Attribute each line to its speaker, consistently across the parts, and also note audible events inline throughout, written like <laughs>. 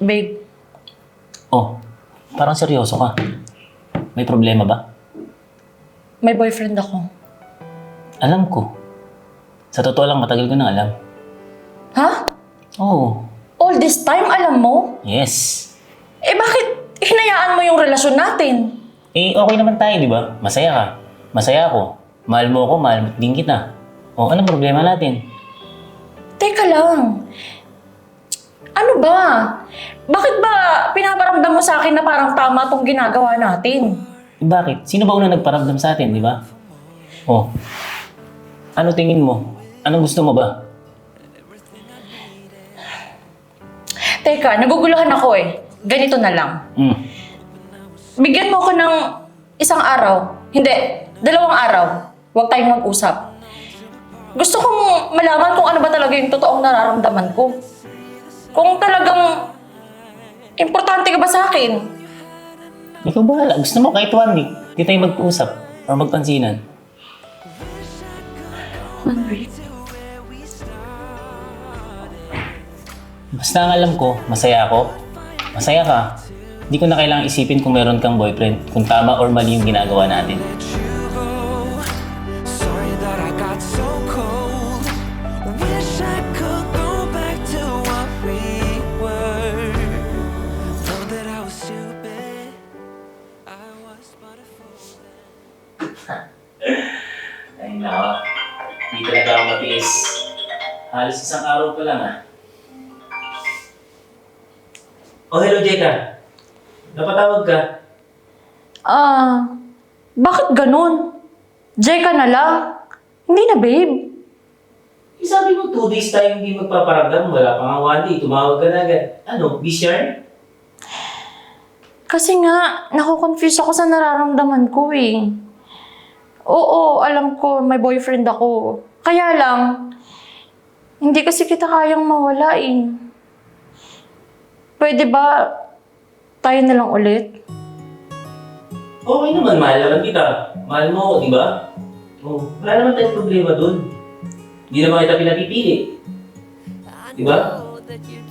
Speaker 1: Babe,
Speaker 2: Oh, parang seryoso ka. May problema ba?
Speaker 1: may boyfriend ako.
Speaker 2: Alam ko. Sa totoo lang, matagal ko nang alam.
Speaker 1: Ha?
Speaker 2: Oo.
Speaker 1: All this time, alam mo?
Speaker 2: Yes.
Speaker 1: Eh bakit hinayaan mo yung relasyon natin?
Speaker 2: Eh, okay naman tayo, di ba? Masaya ka. Masaya ako. Mahal mo ako, mahal din kita. O, anong problema natin?
Speaker 1: Teka lang. Ano ba? Bakit ba pinaparamdam mo sa akin na parang tama tong ginagawa natin?
Speaker 2: Bakit? Sino ba unang nagparamdam sa atin, di ba? Oh. Ano tingin mo? Anong gusto mo ba?
Speaker 1: Teka, naguguluhan ako eh. Ganito na lang.
Speaker 2: Hmm.
Speaker 1: Bigyan mo ako ng isang araw. Hindi, dalawang araw. Huwag tayong mag-usap. Gusto kong malaman kung ano ba talaga yung totoong nararamdaman ko. Kung talagang importante ka ba sa akin?
Speaker 2: Ikaw bahala. Gusto mo kahit one week. Di tayo mag-usap or magpansinan.
Speaker 1: One week?
Speaker 2: Basta ang alam ko, masaya ako. Masaya ka. Hindi ko na kailangang isipin kung meron kang boyfriend, kung tama or mali yung ginagawa natin. <laughs> Ay, nako. Hindi talaga ako matiis. Halos isang araw pa lang ah. Oh, hello, Jeka. Napatawag ka.
Speaker 1: Ah, bakit ganun? Jay ka na lang. Hindi na, babe.
Speaker 2: Eh, sabi mo, two days tayo hindi magpaparamdam. Wala pa nga one day. Tumawag ka na agad. Ano, BCR?
Speaker 1: Kasi nga, nakukonfuse ako sa nararamdaman ko eh. Oo, alam ko, may boyfriend ako. Kaya lang, hindi kasi kita kayang mawala eh. Pwede ba tayo na lang ulit?
Speaker 2: Okay naman, mahal naman kita. Mahal mo ako, di ba? Oh, wala naman tayong problema dun. Hindi naman kita pinapipili. Di ba?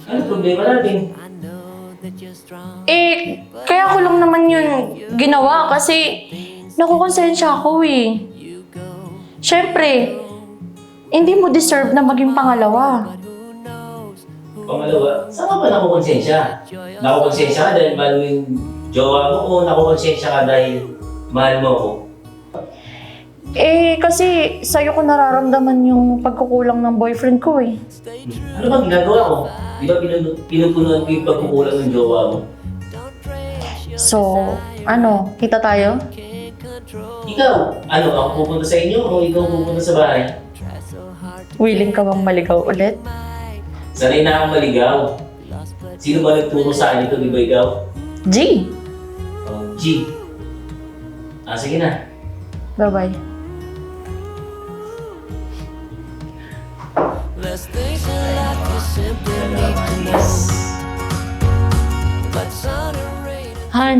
Speaker 2: Ano problema natin?
Speaker 1: Eh, kaya ko lang naman yun ginawa kasi nakukonsensya ako eh. Siyempre, hindi mo deserve na maging pangalawa.
Speaker 2: Pangalawa, saan ka ba nakukonsensya? Nakukonsensya ka dahil mahal mo yung jowa mo o nakukonsensya ka dahil mahal mo ako?
Speaker 1: Eh, kasi sa'yo ko nararamdaman yung pagkukulang ng boyfriend ko eh.
Speaker 2: Ano ba ginagawa ko? Di ba pinun- pinupunuan ko yung pagkukulang ng jowa mo?
Speaker 1: So, ano, kita tayo?
Speaker 2: Ikaw, ano, ako pupunta sa inyo o ikaw pupunta sa bahay?
Speaker 1: Willing ka bang maligaw ulit?
Speaker 2: Sanay na akong maligaw. Sino ba nagturo sa akin ito, di ba ikaw?
Speaker 1: G!
Speaker 2: Oh, G. Ah, sige na.
Speaker 1: Bye-bye.
Speaker 3: simply need to know. But sun and rain
Speaker 1: Han,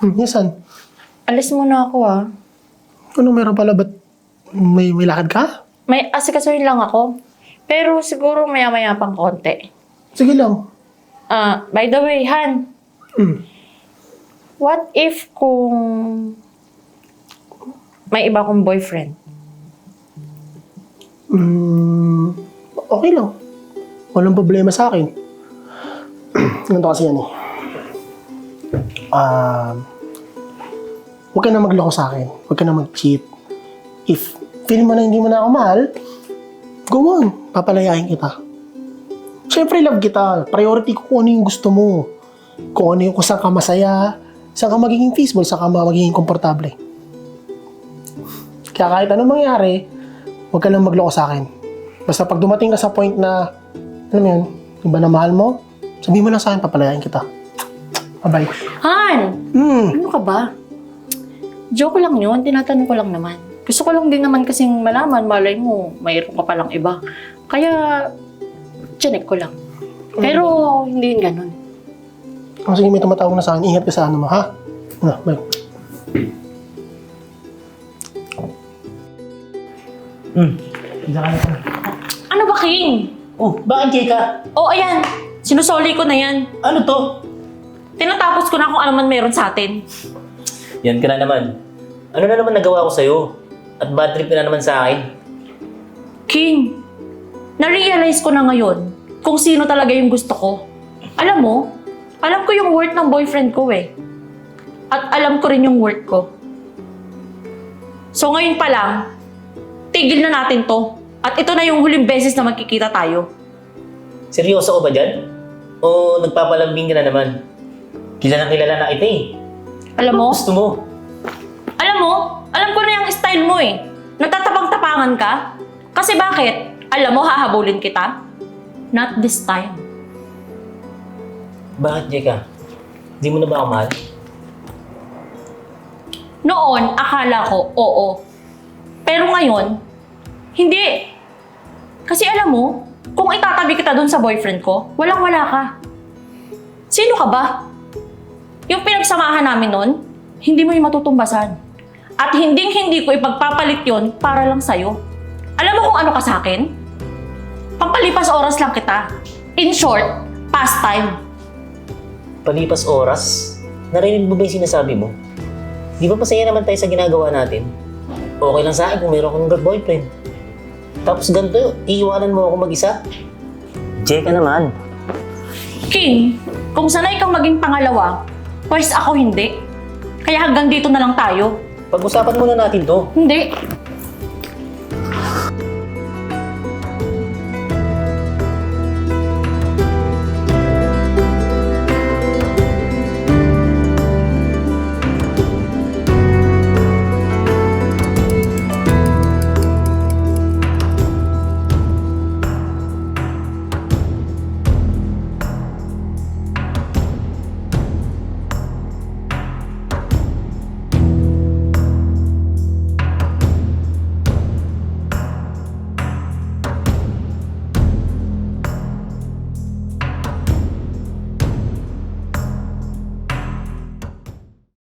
Speaker 4: Hmm, yes?
Speaker 1: Alis muna ako ah.
Speaker 4: Ano meron pala? Ba't may, may lakad ka?
Speaker 1: May asikasuhin lang ako. Pero siguro maya-maya pang konti.
Speaker 4: Sige lang.
Speaker 1: Ah, by the way, Han,
Speaker 4: Hmm.
Speaker 1: what if kung may iba kong boyfriend?
Speaker 4: Hmm, okay lang. Walang problema sa akin. <clears throat> Ganito kasi yan eh. Um, huwag ka na magloko sa akin. Huwag ka na mag-cheat. If feel mo na hindi mo na ako mahal, go on. Papalayain kita. Siyempre, love kita. Priority ko kung ano yung gusto mo. Kung ano yung kung saan ka masaya, saan ka magiging peaceful, saan ka magiging komportable. Kaya kahit anong mangyari, huwag ka lang magloko sa akin. Basta pag dumating ka sa point na, alam mo yun, yung ba na mahal mo, sabihin mo lang sa akin, papalayain kita. Bye-bye.
Speaker 1: Han!
Speaker 4: Hmm.
Speaker 1: Ano ka ba? Joke lang yun. Tinatanong ko lang naman. Gusto ko lang din naman kasing malaman. Malay mo, mayroon ka palang iba. Kaya, chinek ko lang. Pero, hindi yun ganun.
Speaker 4: Oh, sige, may tumatawag na sa akin. Ingat ka sa ano mo, ha? Ano, bye.
Speaker 2: Hmm. Diyan ka na.
Speaker 1: Ano ba, King?
Speaker 2: Oh, bakit Jeka?
Speaker 1: Oh, ayan. Sinusoli ko na yan.
Speaker 2: Ano to?
Speaker 1: Tinatapos ko na kung ano man meron sa atin.
Speaker 2: Yan ka na naman. Ano na naman nagawa ko sa'yo? At bad trip ka na naman sa akin.
Speaker 1: King, na-realize ko na ngayon kung sino talaga yung gusto ko. Alam mo, alam ko yung worth ng boyfriend ko eh. At alam ko rin yung worth ko. So ngayon pa lang, tigil na natin to. At ito na yung huling beses na magkikita tayo.
Speaker 2: Seryoso ko ba dyan? O nagpapalambing ka na naman? Kilalang kilala na kita eh.
Speaker 1: Alam mo,
Speaker 2: Gusto mo?
Speaker 1: Alam mo, alam ko na yung style mo eh. Nagtatapang-tapangan ka. Kasi bakit? Alam mo, hahabulin kita. Not this time.
Speaker 2: Bakit, Jeka? Di mo na ba ako mahal?
Speaker 1: Noon, akala ko, oo. Pero ngayon, hindi. Kasi alam mo, kung itatabi kita dun sa boyfriend ko, walang-wala ka. Sino ka ba? Yung pinagsamahan namin nun, hindi mo yung matutumbasan. At hinding-hindi ko ipagpapalit yon para lang sa'yo. Alam mo kung ano ka sa akin? Pampalipas oras lang kita. In short, pastime.
Speaker 2: Palipas oras? Narinig mo ba yung sinasabi mo? Di ba masaya naman tayo sa ginagawa natin? Okay lang sa akin kung meron akong boyfriend. Tapos ganito, iiwanan mo ako mag-isa? Jeka naman.
Speaker 1: King, kung sanay kang maging pangalawa, pwes ako hindi. Kaya hanggang dito na lang tayo.
Speaker 2: Pag-usapan muna natin to.
Speaker 1: Hindi.